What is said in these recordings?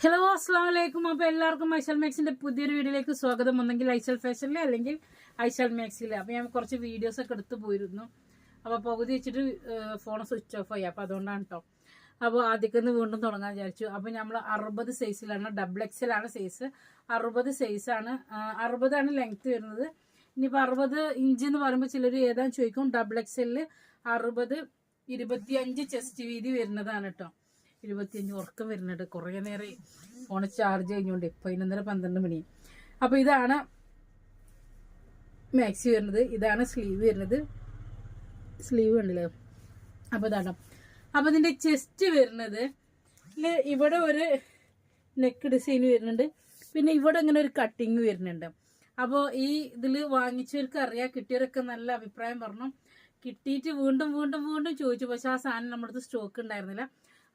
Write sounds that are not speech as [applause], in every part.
Hello അസ്സാം വലൈക്കും അപ്പോൾ എല്ലാവർക്കും ഐശൽ മാക്സിന്റെ പുതിയൊരു വീഡിയോയിലേക്ക് സ്വാഗതം. ഒന്നെങ്കിൽ ഐശൽ ഫാഷനിലെ അല്ലെങ്കിൽ ഐശൽ മാക്സിലെ. അപ്പോൾ ഞാൻ കുറച്ച് വീഡിയോസ് ഒക്കെ എടുത്തു പോയിരുന്നു. അപ്പോൾ പകുതി വെച്ചിട്ട് ഫോൺ സ്വിച്ച് ഓഫ് ആയി. അപ്പോൾ അതുകൊണ്ടാണ് കേട്ടോ അപ്പോൾ ആദ്യമൊക്കെ വീണ്ടും തുടങ്ങാൻ വിചാരിച്ചു. അപ്പോൾ നമ്മൾ അറുപത് സൈസിലാണ് ഡബിൾ എക്സിലാണ് സൈസ് അറുപത് സൈസാണ് അറുപതാണ് ലെങ്ത് വരുന്നത്. ഇനിയിപ്പോൾ അറുപത് ഇഞ്ച് എന്ന് പറയുമ്പോൾ ചിലർ ഏതാണെന്ന് ചോദിക്കും. ഡബിൾ എക്സലിൽ അറുപത് ഇരുപത്തിയഞ്ച് ചെസ്റ്റ് വീതി വരുന്നതാണ് കേട്ടോ ഇരുപത്തിയഞ്ച് ഉറക്കം വരുന്നുണ്ട്. കുറേ നേരം ഫോൺ ചാർജ് കഴിഞ്ഞുകൊണ്ട്. പതിനൊന്നര പന്ത്രണ്ട് മണി. അപ്പോൾ ഇതാണ് മാക്സി വരുന്നത്. ഇതാണ് സ്ലീവ് വരുന്നത്. സ്ലീവ് ഉണ്ടല്ലോ അപ്പോൾ ഇതാണ് അപ്പോൾ ഇതിന്റെ ചെസ്റ്റ് വരുന്നത് ഇവിടെ ഒരു നെക്ക് ഡിസൈൻ വരുന്നുണ്ട്. പിന്നെ ഇവിടെ ഇങ്ങനെ ഒരു കട്ടിങ് വരുന്നുണ്ട്. അപ്പോൾ ഈ ഇതിൽ വാങ്ങിച്ചവർക്ക് അറിയാം. കിട്ടിയവരൊക്കെ നല്ല അഭിപ്രായം പറഞ്ഞു. കിട്ടിയിട്ട് വീണ്ടും വീണ്ടും വീണ്ടും ചോദിച്ചു. പക്ഷേ ആ സാധനം നമ്മുടെ അടുത്ത് സ്റ്റോക്ക് ഉണ്ടായിരുന്നില്ല.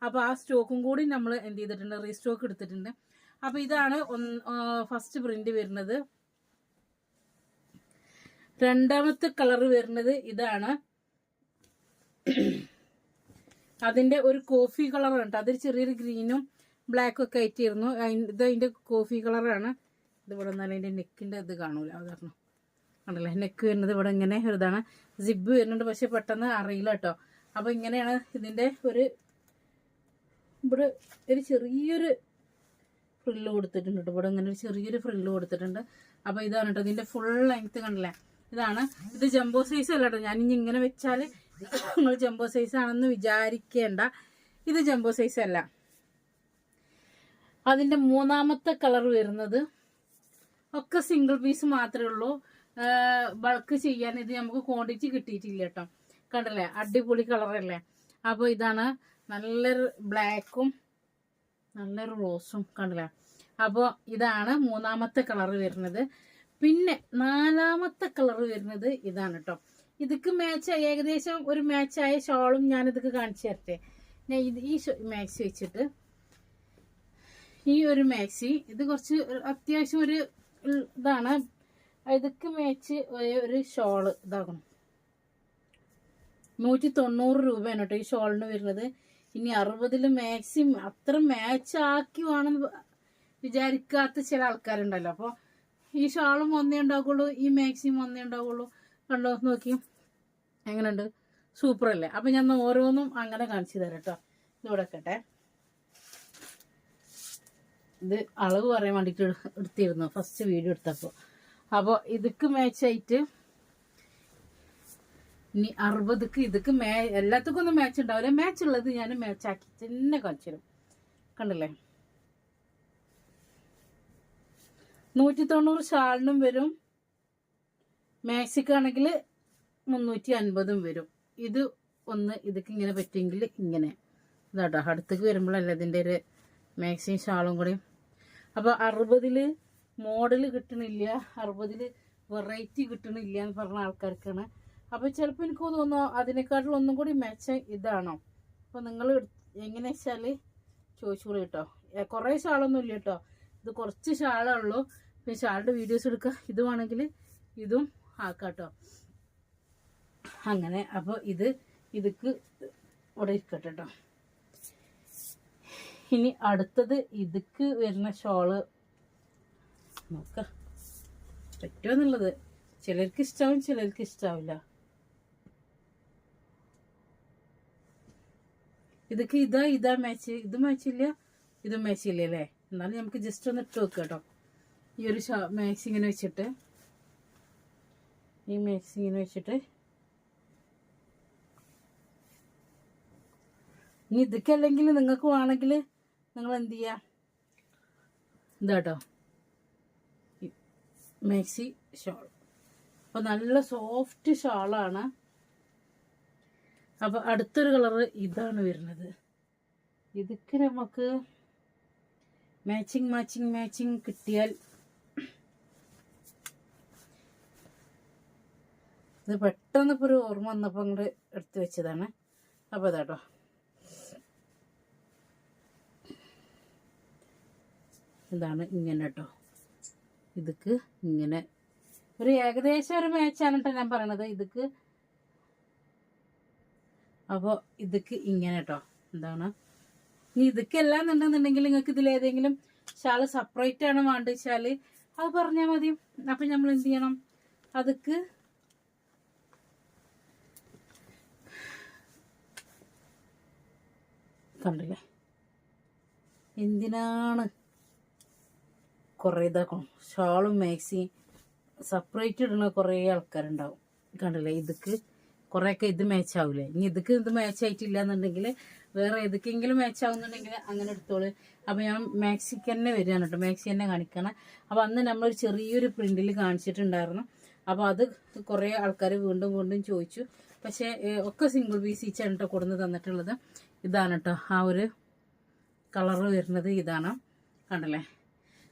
അപ്പോൾ ആ സ്റ്റോക്കും കൂടി നമ്മൾ എന്ത് ചെയ്തിട്ടുണ്ട്? റീസ്റ്റോക്ക് എടുത്തിട്ടുണ്ട്. അപ്പോൾ ഇതാണ് ഫസ്റ്റ് പ്രിന്റ് വരുന്നത്. രണ്ടാമത്തെ കളർ വരുന്നത് ഇതാണ്. അതിന്റെ ഒരു കോഫി കളറാണ് കേട്ടോ അതൊരു ചെറിയൊരു ഗ്രീനും ബ്ലാക്കും ഒക്കെ ആയിട്ടിരുന്നു. അയിന് ഇത് അതിന്റെ കോഫി കളറാണ് ഇത് ഇവിടെ അതിന്റെ നെക്കിന്റെ ഇത് കാണൂല. അത് കാരണം ആണല്ലേ നെക്ക് വരുന്നത് ഇവിടെ ഇങ്ങനെ ഒരു ഇതാണ്. സിബ് വരുന്നുണ്ട്. പക്ഷെ പെട്ടെന്ന് അറിയില്ല കേട്ടോ അപ്പോൾ ഇങ്ങനെയാണ് ഇതിന്റെ ഒരു ഇവിടെ ഒരു ചെറിയൊരു ഫ്രില്ല് കൊടുത്തിട്ടുണ്ട് കേട്ടോ. ഇവിടെ ഇങ്ങനെ ഒരു ചെറിയൊരു ഫ്രില്ല് കൊടുത്തിട്ടുണ്ട്. അപ്പോൾ ഇതാണ് കേട്ടോ ഇതിന്റെ ഫുൾ ലെങ്ത് കണ്ടില്ലേ? ഇതാണ്. ഇത് ജംബോ സൈസ് അല്ല കേട്ടോ. ഞാൻ ഇനി ഇങ്ങനെ വെച്ചാൽ നിങ്ങൾ ജംബോ സൈസ് ആണെന്ന് വിചാരിക്കേണ്ട. ഇത് ജംബോ സൈസ് അല്ല. അതിന്റെ മൂന്നാമത്തെ കളർ വരുന്നത് ഒക്കെ സിംഗിൾ പീസ് മാത്രമേ ഉള്ളൂ. ബൾക്ക് ചെയ്യാൻ ഇത് നമുക്ക് ക്വാണ്ടിറ്റി കിട്ടിയിട്ടില്ല കേട്ടോ. കണ്ടല്ലേ? അടിപൊളി കളറല്ലേ അപ്പോൾ ഇതാണ് നല്ലൊരു ബ്ലാക്കും നല്ലൊരു റോസും കണ്ടില്ല? അപ്പോൾ ഇതാണ് മൂന്നാമത്തെ കളർ വരുന്നത്. പിന്നെ നാലാമത്തെ കളർ വരുന്നത് ഇതാണ് കേട്ടോ ഇതൊക്കെ മാച്ച് ഏകദേശം ഒരു മാച്ചായ ഷോളും ഞാൻ കാണിച്ചു തരട്ടെ. ഞാൻ ഇത് ഈ മാക്സി വെച്ചിട്ട് ഈ ഒരു മാക്സി ഇത് കുറച്ച് അത്യാവശ്യം ഒരു ഇതാണ്. ഇതൊക്കെ മാച്ച് ഒരു ഷോൾ ഇതാകും നൂറ്റി തൊണ്ണൂറ് രൂപയാണ് കേട്ടോ ഈ ഷോളിന് വരുന്നത്. ഇനി അറുപതിൽ മാക്സിമം അത്ര മാച്ച് ആക്കി വിചാരിക്കാത്ത ചില ആൾക്കാരുണ്ടല്ലോ. അപ്പോൾ ഈ ഷാളും ഒന്നേ ഉണ്ടാവുള്ളൂ ഈ മാക്സിമം ഒന്നേ ഉണ്ടാവുള്ളൂ. കണ്ടോ? നോക്കി എങ്ങനെയുണ്ട്? സൂപ്പർ അല്ലേ? അപ്പം ഞാൻ ഓരോന്നും അങ്ങനെ കാണിച്ചു തരാം കേട്ടോ. ഇതിവിടെ കേട്ടെ. ഇത് അളവ് പറയാൻ വേണ്ടിയിട്ട് എടു- എടുത്തിരുന്നു. ഫസ്റ്റ് വീഡിയോ എടുത്തപ്പോൾ അപ്പോൾ ഇതൊക്കെ മാച്ചായിട്ട് ഇനി അറുപതുക്ക് ഇതൊക്കെ മേ എല്ലാത്തക്കും ഒന്നും മാച്ച് ഉണ്ടാവില്ല. മാച്ച് ഉള്ളത് ഞാൻ മാച്ച് ആക്കി തന്നെ കാണിച്ചു തരും. കണ്ടില്ലേ? നൂറ്റി തൊണ്ണൂറ് ഷാളിനും വരും. മാക്സിക്കാണെങ്കിൽ മുന്നൂറ്റി അൻപതും വരും. ഇത് ഒന്ന് ഇതൊക്കെ ഇങ്ങനെ പറ്റുമെങ്കിൽ ഇങ്ങനെ. ഇതാട്ടോ അടുത്തേക്ക് വരുമ്പോഴല്ല ഇതിന്റെ ഒരു മാക്സിയും ഷാളും കൂടി. അപ്പോൾ അറുപതിൽ മോഡൽ കിട്ടണില്ല. അറുപതിൽ വെറൈറ്റി കിട്ടണില്ല എന്ന് പറഞ്ഞ ആൾക്കാർക്കാണ് അപ്പോൾ ചിലപ്പോൾ എനിക്ക് തോന്നുന്നു അതിനെക്കാട്ടിലും ഒന്നും കൂടി മെച്ചം ഇതാണോ? അപ്പോൾ നിങ്ങൾ എങ്ങനെ വെച്ചാൽ ചോദിച്ചോളൂ കേട്ടോ. കുറെ ഷാളൊന്നും ഇല്ല കേട്ടോ. ഇത് കുറച്ച് ഷാളേ ഉള്ളൂ. പിന്നെ ഷാളുടെ വീഡിയോസ് എടുക്കുക ഇത് വേണമെങ്കിൽ ഇതും ആക്കാം കേട്ടോ. അങ്ങനെ അപ്പോൾ ഇത് ഇതുക്ക് ഇവിടെ ഇരിക്കട്ടോ കേട്ടോ. ഇനി അടുത്തത് ഇതുക്ക് വരുന്ന ഷോൾ നോക്ക. പറ്റുമെന്നുള്ളത് ചിലർക്ക് ഇഷ്ടാവും ചിലർക്ക് ഇഷ്ടാവില്ല. ഇതൊക്കെ ഇതാ ഇതാ മാച്ച് ഇത് മാച്ചില്ല ഇത് മാച്ചില്ല അല്ലേ? എന്നാലും നമുക്ക് ജസ്റ്റ് ഒന്ന് ഇട്ട് വെക്കാം കേട്ടോ. ഈ ഒരു മാക്സ് ഇങ്ങനെ വെച്ചിട്ട്. ഈ മാക്സ് ഇങ്ങനെ വെച്ചിട്ട്. ഇനി ഇതൊക്കെ അല്ലെങ്കിൽ നിങ്ങൾക്ക് വേണമെങ്കിൽ നിങ്ങൾ എന്ത് ചെയ്യുക ഇതാട്ടോ മാക്സി ഷോൾ അപ്പോൾ നല്ല സോഫ്റ്റ് ഷാളാണ് അപ്പോൾ അടുത്തൊരു കളർ ഇതാണ് വരുന്നത്. ഇതൊക്കെ നമുക്ക് മാച്ചിങ് മാച്ചിങ് മാച്ചിങ് കിട്ടിയാൽ ഇത് പെട്ടെന്ന് ഇപ്പോൾ ഒരു ഓർമ്മ വന്നപ്പോൾ അങ്ങോട്ട് എടുത്തു വെച്ചതാണ്. അപ്പോൾ ഇതാട്ടോ ഇതാണ് ഇങ്ങനെ കേട്ടോ ഇതൊക്കെ ഇങ്ങനെ ഒരു ഏകദേശം ഒരു മാച്ചാണ് കേട്ടോ ഞാൻ പറയണത്. ഇതൊക്കെ അപ്പോൾ ഇതൊക്കെ ഇങ്ങനെ കേട്ടോ എന്താണ്? ഇനി ഇതൊക്കെ എല്ലാം എന്നുണ്ടെന്നുണ്ടെങ്കിൽ നിങ്ങൾക്ക് ഇതിൽ ഏതെങ്കിലും ഷാൾ സെപ്പറേറ്റ് ആണ് വേണ്ടത് വെച്ചാൽ അത് പറഞ്ഞാൽ മതി. അപ്പം നമ്മൾ എന്ത് ചെയ്യണം? അതൊക്കെ കണ്ടില്ലേ? എന്തിനാണ് കുറേ ഇതാക്കണം? ഷാളും മാക്സിയും സെപ്പറേറ്റ് ഇടുന്ന കുറേ ആൾക്കാരുണ്ടാവും. കണ്ടില്ലേ? ഇതൊക്കെ കുറേയൊക്കെ ഇത് മാച്ച് ആവില്ലേ ഇനി ഇതൊക്കെ ഇത് മാച്ച് ആയിട്ടില്ല എന്നുണ്ടെങ്കിൽ വേറെ ഏതൊക്കെയെങ്കിലും മാച്ച് ആവുന്നുണ്ടെങ്കിൽ അങ്ങനെ എടുത്തോളൂ. അപ്പോൾ ഞാൻ മാക്സിക്ക് തന്നെ വരികയാണ് കേട്ടോ. മാക്സി തന്നെ കാണിക്കണം. അപ്പോൾ അന്ന് നമ്മളൊരു ചെറിയൊരു പ്രിന്റിൽ കാണിച്ചിട്ടുണ്ടായിരുന്നു. അപ്പോൾ അത് കുറേ ആൾക്കാർ വീണ്ടും വീണ്ടും ചോദിച്ചു. പക്ഷേ ഒക്കെ സിംഗിൾ പീസ് ഈച്ചാണ് കേട്ടോ കൊടുന്ന് തന്നിട്ടുള്ളത്. ഇതാണ് കേട്ടോ. ആ ഒരു കളറ് വരുന്നത് ഇതാണ്. കണ്ടല്ലേ?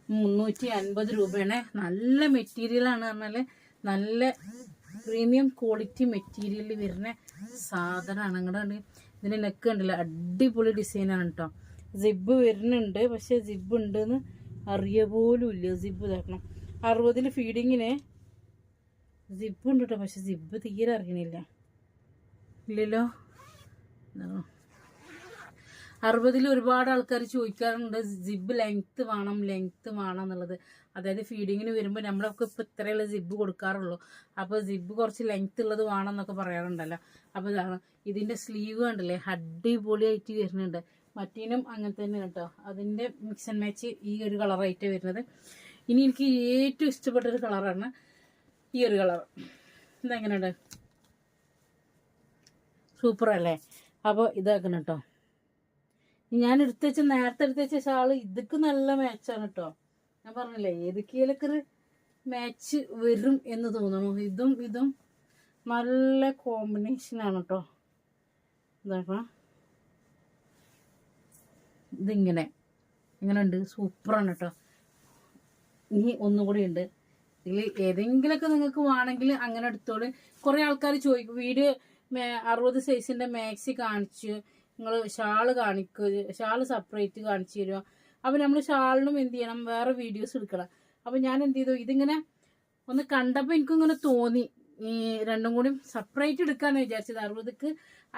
മുന്നൂറ്റി അൻപത് രൂപയാണ്. നല്ല മെറ്റീരിയലാണ് പറഞ്ഞാൽ നല്ല പ്രീമിയം ക്വാളിറ്റി മെറ്റീരിയലിൽ വരുന്ന സാധനമാണ് അങ്ങോട്ട് ഇതിന്റെ നെക്ക് കണ്ടില്ല? അടിപൊളി ഡിസൈനാണ് കേട്ടോ സിബ് വരുന്നുണ്ട്. പക്ഷെ സിബ് ഉണ്ടെന്ന് അറിയ പോലും ഇല്ല. സിബ് ഇതാക്കണം. അറുപതിൽ ഫീഡിങ്ങിന് സിബ് ഉണ്ട് കേട്ടോ പക്ഷെ സിബ് തീരെ അറിയണില്ല. ഇല്ലല്ലോ. അറുപതിൽ ഒരുപാട് ആൾക്കാർ ചോദിക്കാറുണ്ട് സിബ് ലെങ്ത്ത് വേണം ലെങ്ത്ത് വേണം എന്നുള്ളത്. അതായത് ഫീഡിങ്ങിന് വരുമ്പോൾ നമ്മളൊക്കെ ഇപ്പം ഇത്രയുള്ള സിബ് കൊടുക്കാറുള്ളൂ. അപ്പോൾ സിബ് കുറച്ച് ലെങ്ത്ത് ഉള്ളത് വേണം എന്നൊക്കെ പറയാറുണ്ടല്ലോ. അപ്പോൾ ഇതാണ്. ഇതിന്റെ സ്ലീവ് കണ്ടില്ലേ? അടിപൊളിയായിട്ട് വരുന്നുണ്ട്. മറ്റേനും അങ്ങനെ തന്നെ കേട്ടോ. അതിന്റെ മിക്സ് ആൻഡ് മാച്ച് ഈ ഒരു കളറായിട്ട് വരുന്നത്. ഇനി എനിക്ക് ഏറ്റവും ഇഷ്ടപ്പെട്ട ഒരു കളറാണ് ഈ ഒരു കളർ ഇതെങ്ങനെയുണ്ട്? സൂപ്പർ അല്ലേ? അപ്പോൾ ഇതാക്കണം കേട്ടോ. ഞാൻ എടുത്തുവെച്ച നേരത്തെ എടുത്ത് വെച്ച ഷാൾ ഇതൊക്കെ നല്ല മാച്ചാണ് കേട്ടോ. ഞാൻ പറഞ്ഞില്ലേ ഏതൊക്കെയിലൊക്കെ മാച്ച് വരും എന്ന് തോന്നണു. ഇതും ഇതും നല്ല കോമ്പിനേഷനാണ് കേട്ടോ ഇതാക്കണം ഇതിങ്ങനെ ഇങ്ങനെ ഉണ്ട് സൂപ്പറാണ് കേട്ടോ ഇനി ഒന്നുകൂടി ഉണ്ട്. ഇതിൽ ഏതെങ്കിലുമൊക്കെ നിങ്ങൾക്ക് വേണമെങ്കിൽ അങ്ങനെ എടുത്തോളൂ. കുറേ ആൾക്കാർ ചോദിക്കും വീട് അറുപത് സൈസിന്റെ മാക്സി കാണിച്ച് നിങ്ങൾ ഷാൾ കാണിക്കുക ഷാൾ സെപ്പറേറ്റ് കാണിച്ചു തരുമോ അപ്പോൾ നമ്മൾ ഷാളിനും എന്ത് ചെയ്യണം? വേറെ വീഡിയോസ് എടുക്കണം. അപ്പോൾ ഞാൻ എന്ത് ചെയ്തു? ഇതിങ്ങനെ ഒന്ന് കണ്ടപ്പോൾ എനിക്കിങ്ങനെ തോന്നി. ഈ രണ്ടും കൂടി സെപ്പറേറ്റ് എടുക്കാന്ന് വിചാരിച്ചത്. അറുപതിക്ക്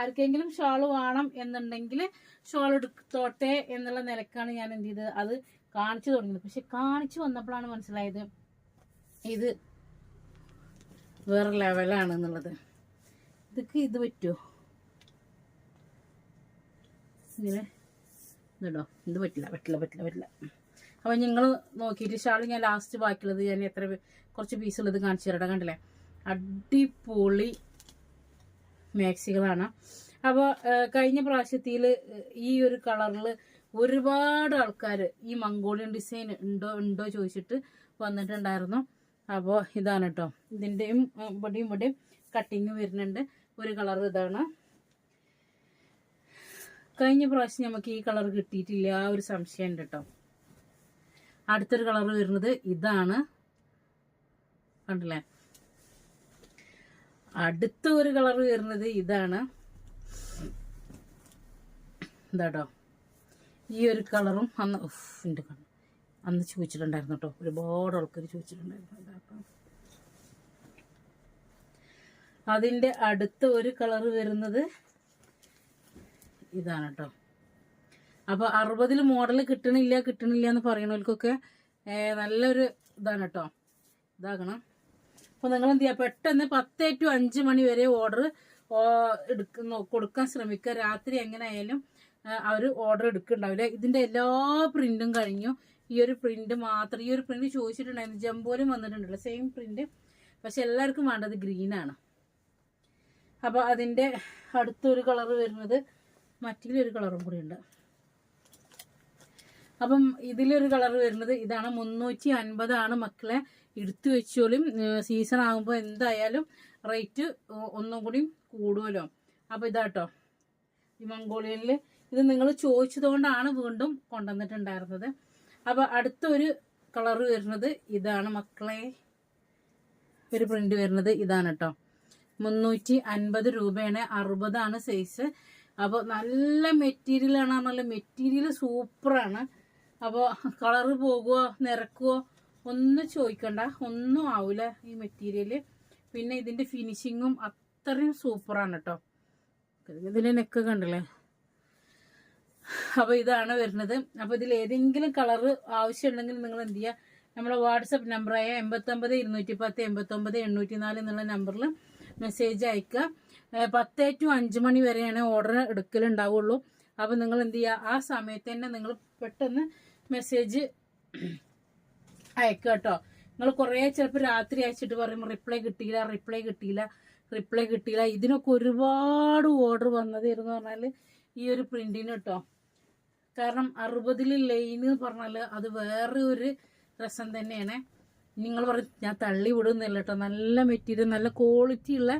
ആർക്കെങ്കിലും ഷാൾ വേണം എന്നുണ്ടെങ്കിൽ ഷാൾ എടുത്തോട്ടെ എന്നുള്ള നിലക്കാണ് ഞാൻ എന്ത് ചെയ്തത്. അത് കാണിച്ചു തുടങ്ങിയത്. പക്ഷെ കാണിച്ചു വന്നപ്പോഴാണ് മനസ്സിലായത് ഇത് വേറെ ലെവലാണ് എന്നുള്ളത് ഇതൊക്കെ ഇത് പറ്റുമോ ഇങ്ങനെ ഇതോ ഇത് പറ്റില്ല പറ്റില്ല പറ്റില്ല പറ്റില്ല. അപ്പോൾ നിങ്ങൾ നോക്കിയിട്ട് ഷാൾ ഞാൻ ലാസ്റ്റ് ബാക്കിയുള്ളത് ഞാൻ എത്ര കുറച്ച് പീസുള്ളത് കാണിച്ചു തരട്ടെ കണ്ടില്ലേ? അടിപൊളി മാക്സികളാണ്. അപ്പോൾ കഴിഞ്ഞ പ്രാവശ്യത്തിൽ ഈ ഒരു കളറിൽ ഒരുപാട് ആൾക്കാർ ഈ മംഗോളിയൻ ഡിസൈൻ ഉണ്ടോ ഉണ്ടോ ചോദിച്ചിട്ട് വന്നിട്ടുണ്ടായിരുന്നു. അപ്പോൾ ഇതാണ് കേട്ടോ ഇതിന്റെയും ഇവിടെയും ഇവിടെയും കട്ടിങ് വരുന്നുണ്ട്. ഒരു കളർ ഇതാണ്. കഴിഞ്ഞ പ്രാവശ്യം നമുക്ക് ഈ കളർ കിട്ടിയിട്ടില്ല. ആ ഒരു സംശയം ഉണ്ട് കേട്ടോ അടുത്തൊരു കളർ വരുന്നത് ഇതാണ്. കണ്ടില്ലേ? അടുത്ത ഒരു കളർ വരുന്നത് ഇതാണ്. ഇതാട്ടോ ഈ ഒരു കളറും അന്ന് ഉണ്ട് കണ്ണു. അന്ന് ചോദിച്ചിട്ടുണ്ടായിരുന്നു കേട്ടോ ഒരുപാട് ആൾക്കാർ ചോദിച്ചിട്ടുണ്ടായിരുന്നു. ഇതാട്ടോ അതിന്റെ അടുത്ത ഒരു കളർ വരുന്നത് ഇതാണ് കേട്ടോ അപ്പോൾ അറുപതിൽ മോഡൽ കിട്ടണില്ല കിട്ടണില്ല എന്ന് പറയണവർക്കൊക്കെ നല്ലൊരു ഇതാണ് കേട്ടോ ഇതാകണം. അപ്പോൾ നിങ്ങൾ എന്ത് ചെയ്യുക പെട്ടെന്ന് പത്ത് ടു അഞ്ച് മണി വരെ ഓർഡർ എടുക്കുന്ന കൊടുക്കാൻ ശ്രമിക്കുക. രാത്രി എങ്ങനെ ആയാലും അവർ ഓർഡർ എടുക്കുന്നുണ്ടാവില്ല ഇതിന്റെ എല്ലാ പ്രിന്റും കഴിഞ്ഞു. ഈ ഒരു പ്രിന്റ് മാത്രം ഈ ഒരു പ്രിന്റ് ചോദിച്ചിട്ടുണ്ടായിരുന്നു. ജംബോലും വന്നിട്ടുണ്ടല്ലോ. Same print. പക്ഷെ എല്ലാവർക്കും വേണ്ടത് ഗ്രീനാണ്. അപ്പോൾ അതിന്റെ അടുത്തൊരു കളർ വരുന്നത് മറ്റൊരു കളറും കൂടി ഉണ്ട് അപ്പം ഇതിലൊരു കളർ വരുന്നത് ഇതാണ്. മുന്നൂറ്റി അൻപതാണ് മക്കളെ. എടുത്തു വെച്ചോളും. സീസൺ ആകുമ്പോൾ എന്തായാലും റേറ്റ് ഒന്നും കൂടി കൂടുമല്ലോ അപ്പോൾ ഇതാട്ടോ ഈ മംഗോളിയനിൽ ഇത് നിങ്ങൾ ചോദിച്ചതുകൊണ്ടാണ് വീണ്ടും കൊണ്ടുവന്നിട്ടുണ്ടായിരുന്നത്. അപ്പോൾ അടുത്തൊരു കളർ വരുന്നത് ഇതാണ് മക്കളെ. ഒരു പ്രിന്റ് വരുന്നത് ഇതാണ് കേട്ടോ മുന്നൂറ്റി അൻപത് രൂപയാണ്. അറുപതാണ് സൈസ് അപ്പോൾ നല്ല മെറ്റീരിയലാണ് നല്ല മെറ്റീരിയൽ സൂപ്പറാണ്. അപ്പോൾ കളറ് പോകുമോ നിറക്കുമോ ഒന്നും ചോദിക്കണ്ട. ഒന്നും ആവില്ല ഈ മെറ്റീരിയൽ പിന്നെ ഇതിന്റെ ഫിനിഷിങ്ങും അത്രയും സൂപ്പറാണ് കേട്ടോ ഇതിന്റെ നെക്ക് കണ്ടില്ലേ അപ്പോൾ ഇതാണ് വരുന്നത്. അപ്പോൾ ഇതിൽ ഏതെങ്കിലും കളറ് ആവശ്യമുണ്ടെങ്കിൽ നിങ്ങൾ എന്ത് ചെയ്യുക നമ്മുടെ വാട്സപ്പ് നമ്പറായ എൺപത്തൊമ്പത് ഇരുന്നൂറ്റി പത്ത് എൺപത്തൊമ്പത് എണ്ണൂറ്റി നാല് എന്നുള്ള നമ്പറിൽ മെസ്സേജ് അയക്കുക. പത്ത് ടു അഞ്ച് മണി വരെയാണ് ഓർഡർ എടുക്കലുണ്ടാവുള്ളൂ. അപ്പോൾ നിങ്ങൾ എന്ത് ചെയ്യുക ആ സമയത്ത് തന്നെ നിങ്ങൾ പെട്ടെന്ന് മെസ്സേജ് അയക്കുക കേട്ടോ. നിങ്ങൾ കുറേ ചിലപ്പോൾ രാത്രി അയച്ചിട്ട് പറയും റിപ്ലൈ കിട്ടിയില്ല റിപ്ലൈ കിട്ടിയില്ല റിപ്ലൈ കിട്ടിയില്ല. ഇതിനൊക്കെ ഒരുപാട് ഓർഡർ വന്നതായിരുന്നു പറഞ്ഞാൽ ഈ ഒരു പ്രിന്റിന് കേട്ടോ. കാരണം അറുപതിൽ ലൈൻ എന്ന് പറഞ്ഞാൽ അത് വേറെ ഒരു രസം തന്നെയാണ്. നിങ്ങൾ പറയും ഞാൻ തള്ളി വിടുന്നില്ല കേട്ടോ നല്ല മെറ്റീരിയൽ നല്ല ക്വാളിറ്റി ഉള്ള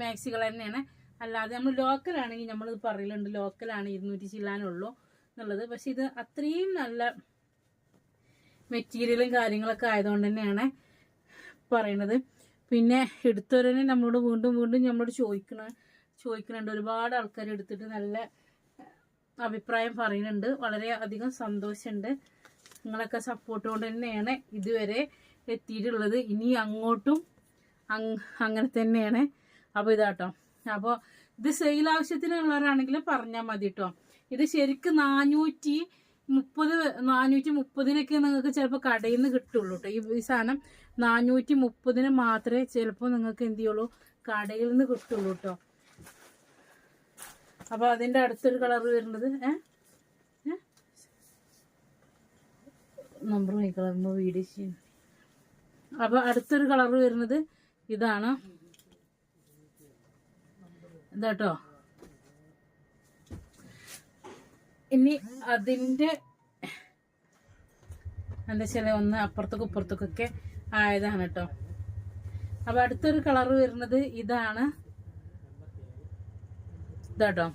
മാക്സികൾ [clears throat] തന്നെയാണ്. അല്ലാതെ നമ്മൾ ലോക്കലാണെങ്കിൽ നമ്മൾ പറയലുണ്ട് ലോക്കലാണ് ഇരുന്നൂറ്റി ചില്ലാനുള്ളൂ എന്നുള്ളത്. പക്ഷെ ഇത് അത്രയും നല്ല മെറ്റീരിയലും കാര്യങ്ങളൊക്കെ ആയതുകൊണ്ട് തന്നെയാണ് പറയണത്. പിന്നെ എടുത്തവരനെ നമ്മളോട് വീണ്ടും വീണ്ടും നമ്മളോട് ചോദിക്കണ ചോദിക്കുന്നുണ്ട് ഒരുപാട് ആൾക്കാർ എടുത്തിട്ട് നല്ല അഭിപ്രായം പറയുന്നുണ്ട്. വളരെ അധികം സന്തോഷമുണ്ട്. നിങ്ങളൊക്കെ സപ്പോർട്ട് കൊണ്ട് തന്നെയാണ് ഇതുവരെ എത്തിയിട്ടുള്ളത്. ഇനി അങ്ങോട്ടും അങ് അങ്ങനെ തന്നെയാണ്. അപ്പോൾ ഇതാട്ടോ. അപ്പോൾ ഇത് സെയിൽ ആവശ്യത്തിനുള്ളവരാണെങ്കിലും പറഞ്ഞാൽ മതി കേട്ടോ ഇത് ശരിക്കും നാനൂറ്റി മുപ്പത് നാനൂറ്റി മുപ്പതിനൊക്കെ നിങ്ങൾക്ക് ചിലപ്പോൾ കടയിൽ നിന്ന് കിട്ടുള്ളൂ കേട്ടോ ഈ സാധനം നാനൂറ്റി മുപ്പതിന് മാത്രമേ ചിലപ്പോൾ നിങ്ങൾക്ക് എന്ത് ചെയ്യുള്ളൂ? കടയിൽ നിന്ന് കിട്ടുള്ളൂ കേട്ടോ അപ്പോൾ അതിന്റെ അടുത്തൊരു കളർ വരുന്നത് ഏ ഈ കളറിന് വീഡിയോ ചെയ്യും. അപ്പോൾ അടുത്തൊരു കളർ വരുന്നത് ഇതാണ്. ഇതാട്ടോ ഇനി അതിന്റെ എന്താ വെച്ചാൽ ഒന്ന് അപ്പുറത്തേക്കും ഇപ്പുറത്തേക്കൊക്കെ ആയതാണ് കേട്ടോ അപ്പൊ അടുത്തൊരു കളർ വരുന്നത് ഇതാണ്. ഇതാട്ടോ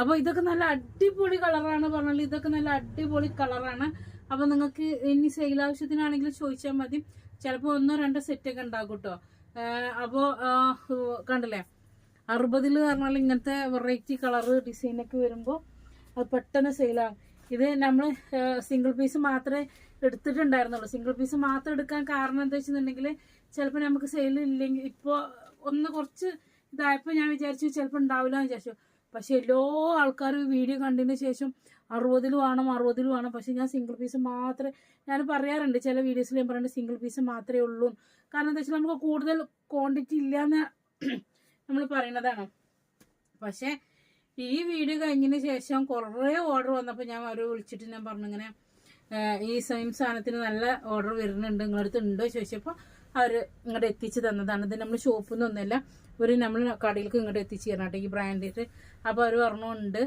അപ്പൊ ഇതൊക്കെ നല്ല അടിപൊളി കളറാണ് പറഞ്ഞാൽ ഇതൊക്കെ നല്ല അടിപൊളി കളറാണ് അപ്പൊ നിങ്ങൾക്ക് ഇനി സെയിൽ ആവശ്യത്തിനാണെങ്കിലും ചോദിച്ചാൽ മതി. ചിലപ്പോൾ ഒന്നോ രണ്ടോ സെറ്റ് ഒക്കെ ഉണ്ടാകും കേട്ടോ അപ്പോൾ കണ്ടില്ലേ? അറുപതിൽ പറഞ്ഞാൽ ഇങ്ങനത്തെ വെറൈറ്റി കളറ് ഡിസൈനൊക്കെ വരുമ്പോൾ അത് പെട്ടെന്ന് സെയിലാകും ഇത് നമ്മൾ സിംഗിൾ പീസ് മാത്രമേ എടുത്തിട്ടുണ്ടായിരുന്നുള്ളൂ. സിംഗിൾ പീസ് മാത്രം എടുക്കാൻ കാരണം എന്താ വെച്ചിട്ടുണ്ടെങ്കിൽ ചിലപ്പോൾ നമുക്ക് സെയിൽ ഇല്ലെങ്കിൽ ഇപ്പോൾ ഒന്ന് കുറച്ച് ഇതായപ്പോൾ ഞാൻ വിചാരിച്ചു ചിലപ്പോൾ ഉണ്ടാവില്ല എന്ന് വിചാരിച്ചു. പക്ഷെ എല്ലാ ആൾക്കാരും വീഡിയോ കണ്ടതിന് ശേഷം അറുപതിൽ വേണം അറുപതിൽ വേണം പക്ഷെ ഞാൻ സിംഗിൾ പീസ് മാത്രമേ ഞാൻ പറയാറുണ്ട് ചില വീഡിയോസിൽ ഞാൻ പറയുന്നത് സിംഗിൾ പീസ് മാത്രമേ ഉള്ളൂ. കാരണം എന്താ വെച്ചാൽ നമുക്ക് കൂടുതൽ ക്വാണ്ടിറ്റി ഇല്ലയെന്ന് നമ്മൾ പറയുന്നതാണ്. പക്ഷേ ഈ വീഡിയോ കഴിഞ്ഞതിന് ശേഷം കുറേ ഓർഡർ വന്നപ്പോൾ ഞാൻ അവരെ വിളിച്ചിട്ട് ഞാൻ പറഞ്ഞു ഇങ്ങനെ ഈ സെയിം സാധനത്തിന് നല്ല ഓർഡർ വരുന്നുണ്ട് നിങ്ങളടുത്ത് ഉണ്ടോ ചോദിച്ചപ്പോൾ അവർ ഇങ്ങോട്ട് എത്തിച്ച് തന്നതാണ്. ഇത് നമ്മൾ ഷോപ്പിൽ നിന്നൊന്നുമല്ല ഒരു നമ്മൾ കടയിലേക്ക് ഇങ്ങോട്ട് എത്തിച്ചു തരണം ഈ ബ്രാൻഡിട്ട് അപ്പോൾ അവർ പറഞ്ഞു ഉണ്ട്.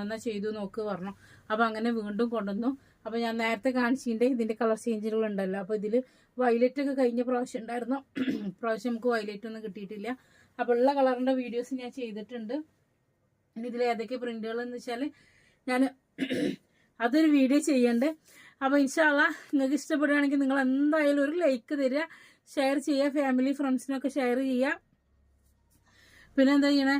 എന്നാൽ ചെയ്തു നോക്ക് പറഞ്ഞു. അപ്പോൾ അങ്ങനെ വീണ്ടും കൊണ്ടുവന്നു. അപ്പോൾ ഞാൻ നേരത്തെ കാണിച്ചതിന്റെ ഇതിന്റെ കളർ ചേഞ്ചുകൾ ഉണ്ടല്ലോ. അപ്പോൾ ഇതിൽ വയലറ്റ് ഒക്കെ കഴിഞ്ഞ പ്രാവശ്യം ഉണ്ടായിരുന്നു. [clears throat] പ്രാവശ്യം നമുക്ക് വയലറ്റ് ഒന്നും കിട്ടിയിട്ടില്ല. അപ്പോൾ ഉള്ള കളറിന്റെ വീഡിയോസ് ഞാൻ ചെയ്തിട്ടുണ്ട്. ഇനി ഇതിൽ ഏതൊക്കെ പ്രിന്റുകൾ എന്ന് വെച്ചാൽ ഞാൻ [clears throat] അതൊരു വീഡിയോ ചെയ്യണ്ട്. അപ്പോൾ ഇൻഷാള്ള നിങ്ങൾക്ക് ഇഷ്ടപ്പെടുകയാണെങ്കിൽ നിങ്ങൾ എന്തായാലും ഒരു ലൈക്ക് തരിക ഷെയർ ചെയ്യുക ഫാമിലി ഫ്രണ്ട്സിനൊക്കെ ഷെയർ ചെയ്യുക. പിന്നെ ചെയ്യണേ?